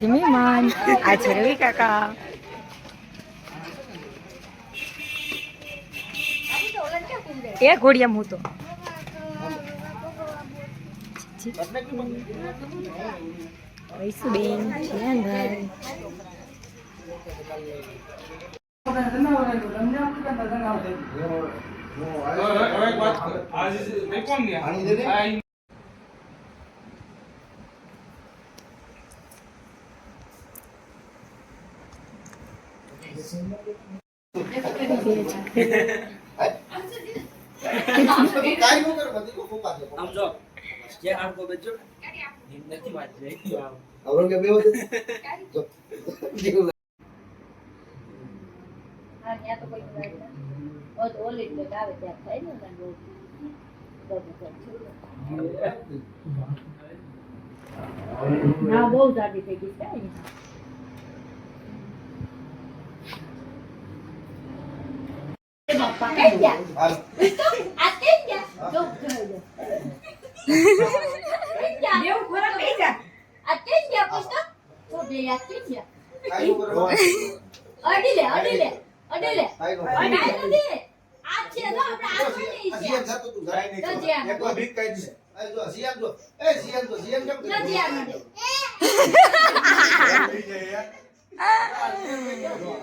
મહેમાન આ છે રવિ કાકા એ ઘોડિયા હું તો વૈસુબેન જીયાનભાઈ ના. બહુ જાડી થઈ ગઈ છે ગયા કાંઈ નો કરવા. અડી લે અડી લે અડી લે કાંઈ નો અડી કરવા. નથી આ છે તો આપણે આ આ કોની છે જીએમ જાતું તું જાય નહીં. તો જ્યાં. એક વાર ભીખ કાઢી દે. આ જો, જીએમ જો. એ જીએમ જો, જીએમ કેમ આ થઈ જાય. નથી આ પાસે તો જો તો.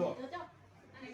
એ જ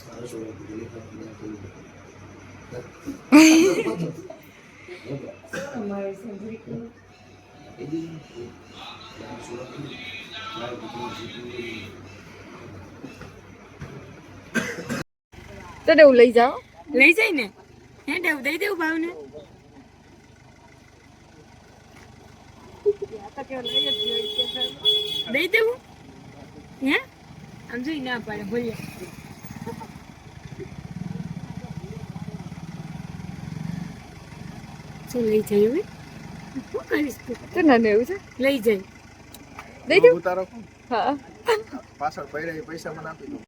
Kalau sudah iya, begini, iya, iya. kalau tidak, tidak. કરવાય, હો, વાતો નથી કરવાય. લીલો સિંહ, બીજું હું હોય. નંબર જુદી થઈ જાય. ગાંધી. ગાંધી આમ લઈને આપું ને હાચું. ના. ના. તારો છોકરો કીધું, લેખ આપી દે, આપી દે. એ દી, તારો છોકરો કીધું, લાવ કીધું, જીતું. તો દેવું લઈ જાઓ લઈ જાય ને હે દેવું દઈ દેવું ભાવને દઈ દેવું હે આમ જોઈ ના પાડે બોલ્યા શું લઈ જાય હવે. શું કરીશ તું તો ના એવું છે? લઈ જાય. દઈ દઉં? હા. પાછળ પડ્યા એ પૈસા મને આપી દો.